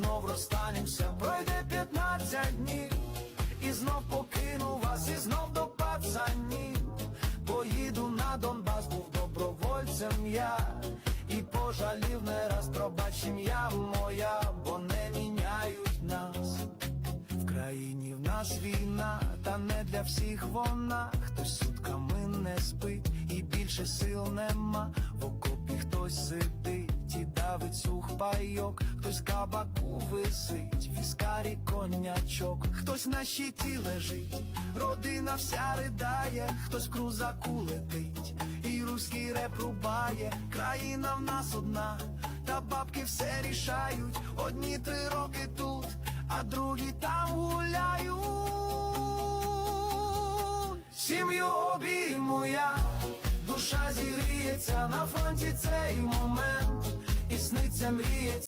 знов розстанемося, пройде 15 днів, і знов покину вас, і знов до пацанів. Поїду на Донбас, був добровольцем я, і пожалів не раз пробач ім'я моя, бо не міняють нас. В країні в нас війна, та не для всіх вона. Хтось сутками не спить, і більше сил нема. Давить сух пайок, хтось кабаку висить, віскарі конячок, хтось на щиті лежить, родина вся ридає, хтось в крузаку летить, і руський реп рубає, країна в нас одна, та бабки все рішають, одні три роки тут а другі там гуляють. Сім'ю обійму я, душа зігріється на фронті цей момент, і сниться мріється.